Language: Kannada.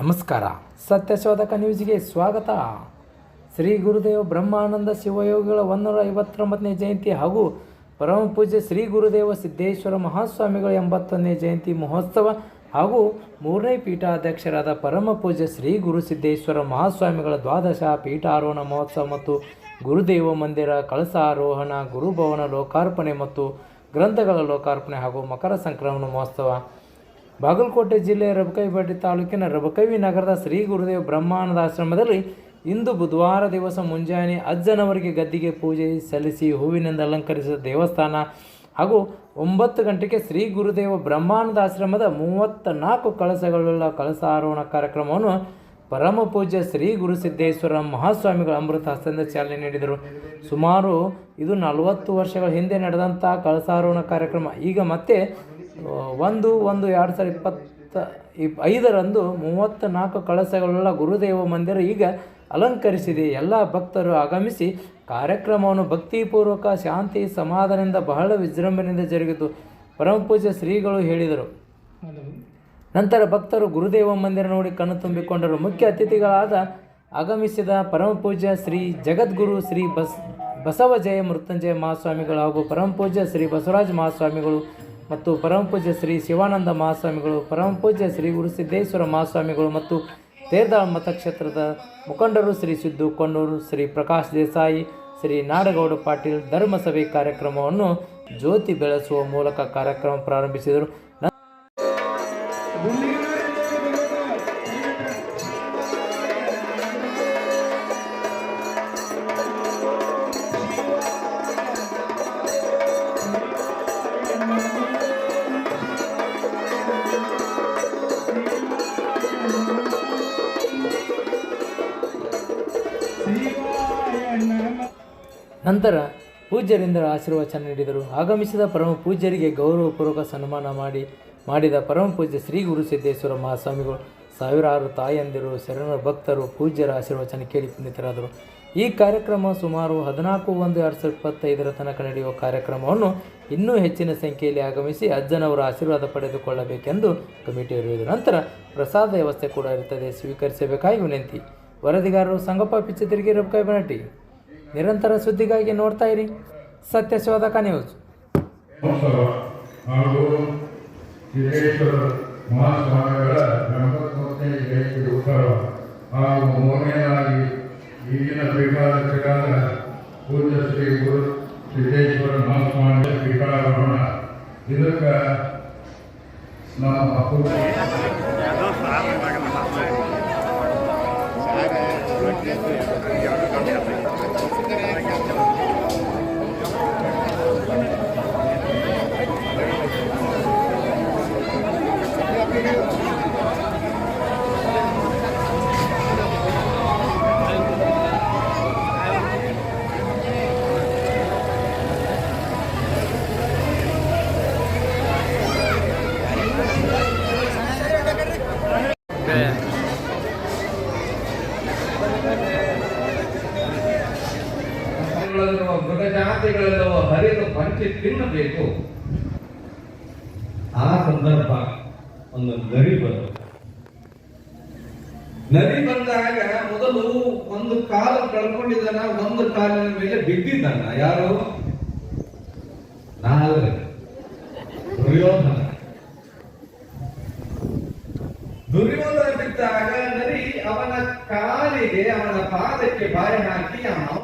ನಮಸ್ಕಾರ. ಸತ್ಯಶೋಧಕ ನ್ಯೂಸ್ಗೆ ಸ್ವಾಗತ. ಶ್ರೀ ಗುರುದೇವ ಬ್ರಹ್ಮಾನಂದ ಶಿವಯೋಗಿಗಳ ಒಂದೂರ ಐವತ್ತೊಂಬತ್ತನೇ ಜಯಂತಿ ಹಾಗೂ ಪರಮ ಪೂಜ್ಯ ಶ್ರೀ ಗುರುದೇವ ಸಿದ್ದೇಶ್ವರ ಮಹಾಸ್ವಾಮಿಗಳ ಎಂಬತ್ತೊಂದನೇ ಜಯಂತಿ ಮಹೋತ್ಸವ ಹಾಗೂ ಮೂರನೇ ಪೀಠಾಧ್ಯಕ್ಷರಾದ ಪರಮ ಪೂಜ್ಯ ಶ್ರೀ ಗುರು ಸಿದ್ದೇಶ್ವರ ಮಹಾಸ್ವಾಮಿಗಳ ದ್ವಾದಶ ಪೀಠಾರೋಹಣ ಮಹೋತ್ಸವ ಮತ್ತು ಗುರುದೇವ ಮಂದಿರ, ಕಳಸಾರೋಹಣ, ಗುರುಭವನ ಲೋಕಾರ್ಪಣೆ ಮತ್ತು ಗ್ರಂಥಗಳ ಲೋಕಾರ್ಪಣೆ ಹಾಗೂ ಮಕರ ಸಂಕ್ರಮಣ ಮಹೋತ್ಸವ ಬಾಗಲಕೋಟೆ ಜಿಲ್ಲೆಯ ರಬಕೈಪಟ್ಟಿ ತಾಲೂಕಿನ ರಬಕವಿ ನಗರದ ಶ್ರೀ ಗುರುದೇವ ಬ್ರಹ್ಮಾನಂದ ಆಶ್ರಮದಲ್ಲಿ ಇಂದು ಬುಧವಾರ ದಿವಸ ಮುಂಜಾನೆ ಅಜ್ಜನವರಿಗೆ ಗದ್ದಿಗೆ ಪೂಜೆ ಸಲ್ಲಿಸಿ ಹೂವಿನಿಂದ ಅಲಂಕರಿಸಿದ ದೇವಸ್ಥಾನ ಹಾಗೂ ಒಂಬತ್ತು ಗಂಟೆಗೆ ಶ್ರೀ ಗುರುದೇವ ಬ್ರಹ್ಮಾನಂದ ಆಶ್ರಮದ ಮೂವತ್ತ ನಾಲ್ಕು ಕಳಸಗಳುಳ್ಳ ಕಳಸಾರೋಹಣ ಕಾರ್ಯಕ್ರಮವನ್ನು ಪರಮ ಪೂಜ್ಯ ಶ್ರೀ ಗುರುಸಿದ್ದೇಶ್ವರ ಮಹಾಸ್ವಾಮಿಗಳ ಅಮೃತ ಹಸ್ತದಿಂದ ಚಾಲನೆ ನೀಡಿದರು. ಸುಮಾರು ಇದು ನಲವತ್ತು ವರ್ಷಗಳ ಹಿಂದೆ ನಡೆದಂಥ ಕಳಸಾರೋಹಣ ಕಾರ್ಯಕ್ರಮ. ಈಗ ಮತ್ತೆ ಒಂದು ಒಂದು, ಎರಡು ಸಾವಿರದ ಇಪ್ಪತ್ತ, ಇಪ್, ಐದರಂದು ಮೂವತ್ತ ನಾಲ್ಕು ಕಳಸಗಳುಳ್ಳ ಗುರುದೇವ ಮಂದಿರ ಈಗ ಅಲಂಕರಿಸಿದೆ. ಎಲ್ಲ ಭಕ್ತರು ಆಗಮಿಸಿ ಕಾರ್ಯಕ್ರಮವನ್ನು ಭಕ್ತಿಪೂರ್ವಕ, ಶಾಂತಿ, ಸಮಾಧಾನದಿಂದ, ಬಹಳ ವಿಜೃಂಭಣೆಯಿಂದ ಜರುಗಿತು. ಪರಮಪೂಜ್ಯ ಶ್ರೀಗಳು ಹೇಳಿದರು. ನಂತರ ಭಕ್ತರು ಗುರುದೇವ ಮಂದಿರ ನೋಡಿ ಕಣ್ಣು ತುಂಬಿಕೊಂಡರು. ಮುಖ್ಯ ಅತಿಥಿಗಳಾದ ಆಗಮಿಸಿದ ಪರಮಪೂಜ್ಯ ಶ್ರೀ ಜಗದ್ಗುರು ಶ್ರೀ ಬಸ್, ಬಸವ ಜಯ ಮೃತ್ಯುಂಜಯ ಮಹಾಸ್ವಾಮಿಗಳು ಹಾಗೂ ಪರಮಪೂಜ್ಯ ಶ್ರೀ ಬಸವರಾಜ ಮಹಾಸ್ವಾಮಿಗಳು ಮತ್ತು ಪರಮಪೂಜ್ಯ ಶ್ರೀ ಶಿವಾನಂದ ಮಹಾಸ್ವಾಮಿಗಳು ಪರಮಪೂಜ್ಯ ಶ್ರೀ ಗುರುಸಿದ್ದೇಶ್ವರ ಮಹಾಸ್ವಾಮಿಗಳು ಮತ್ತು ತೇರ್ದಾಳ ಮತಕ್ಷೇತ್ರದ ಮುಖಂಡರು ಶ್ರೀ ಸಿದ್ದು ಕೊಣ್ಣೂರು, ಶ್ರೀ ಪ್ರಕಾಶ್ ದೇಸಾಯಿ, ಶ್ರೀ ನಾಡಗೌಡ ಪಾಟೀಲ್ ಧರ್ಮಸಭೆ ಕಾರ್ಯಕ್ರಮವನ್ನು ಜ್ಯೋತಿ ಬೆಳೆಸುವ ಮೂಲಕ ಕಾರ್ಯಕ್ರಮ ಪ್ರಾರಂಭಿಸಿದರು. ನಂತರ ಪೂಜ್ಯರಿಂದ ಆಶೀರ್ವಚನ ನೀಡಿದರು. ಆಗಮಿಸಿದ ಪರಮ ಪೂಜ್ಯರಿಗೆ ಗೌರವಪೂರ್ವಕ ಸನ್ಮಾನ ಮಾಡಿ, ಮಾಡಿದ ಪರಮ ಪೂಜ್ಯ ಶ್ರೀ ಗುರು ಸಿದ್ದೇಶ್ವರ ಮಹಾಸ್ವಾಮಿಗಳು, ಸಾವಿರಾರು ತಾಯಂದಿರು, ಶರಣರ, ಭಕ್ತರು ಪೂಜ್ಯರ ಆಶೀರ್ವಚನ ಕೇಳಿ ಪುನೀತರಾದರು. ಈ ಕಾರ್ಯಕ್ರಮ ಸುಮಾರು ಹದಿನಾಲ್ಕು ಒಂದು ಎರಡು ಸಾವಿರದ ಇಪ್ಪತ್ತೈದರ ತನಕ ನಡೆಯುವ ಕಾರ್ಯಕ್ರಮವನ್ನು ಇನ್ನೂ ಹೆಚ್ಚಿನ ಸಂಖ್ಯೆಯಲ್ಲಿ ಆಗಮಿಸಿ ಅಜ್ಜನವರ ಆಶೀರ್ವಾದ ಪಡೆದುಕೊಳ್ಳಬೇಕೆಂದು ಕಮಿಟಿ ಹೇಳಿದರು ನಂತರ ಪ್ರಸಾದ ವ್ಯವಸ್ಥೆ ಕೂಡ ಇರುತ್ತದೆ. ಸ್ವೀಕರಿಸಬೇಕಾಗಿ ವಿನಂತಿ. ವರದಿಗಾರರು ಸಂಗಪ್ಪ ಪಿಚ್ಚತಿರಿಗೆ ರಬಕಾಯಿ ಬನಟ್ಟಿ ನಿರಂತರ ಸುದ್ದಿಗಾಗಿ ನೋಡ್ತಾ ಇರಿ. ಸತ್ಯಶೋಧಕ ನ್ಯೂಸ್. ಹಾಗೂ ಸಿದ್ದೇಶ್ವರ ಮಹಾಸ್ವಾಮಿಗಳ ಎಂಬತ್ತೊಂದನೇ ಜಯಂತಿ ಉತ್ಸವ ಹಾಗೂ ಮೂರನೇದಾಗಿ ಈಗಿನ ಪೀಠಾಧ್ಯಕ್ಷರಾದ ಪೂಜ್ಯ ಶ್ರೀ ಗುರು ಸಿದ್ದೇಶ್ವರ ಮಹಾಸ್ವಾಮಿ ಪೀಠಾರೋಹಣ ಇದಕ್ಕೆ ನಮ್ಮ ಅಪೂರ್ವ ಮೃಗ ಜಾತಿಗಳೆಲ್ಲವೂ ಹರಿದು ಪಂಚಿ ತಿನ್ನಬೇಕು. ಆ ಸಂದರ್ಭ ಒಂದು ನರಿ ಬಂತು. ನರಿ ಬಂದಾಗ ಮೊದಲು ಒಂದು ಕಾಲು ಕಳ್ಕೊಂಡಿದ್ದಾನ, ಒಂದು ಕಾಲಿನ ಮೇಲೆ ಬಿದ್ದಿದ್ದಾನ. ಯಾರು? ನಾಲ್ಕು ದುರ್ಯೋಧನ. ದುರ್ಯೋಧನ ಬಿದ್ದಾಗ ನರಿ ಅವನ ಕಾಲಿಗೆ, ಅವನ ಪಾದಕ್ಕೆ ಬಾಯಿ ಹಾಕಿ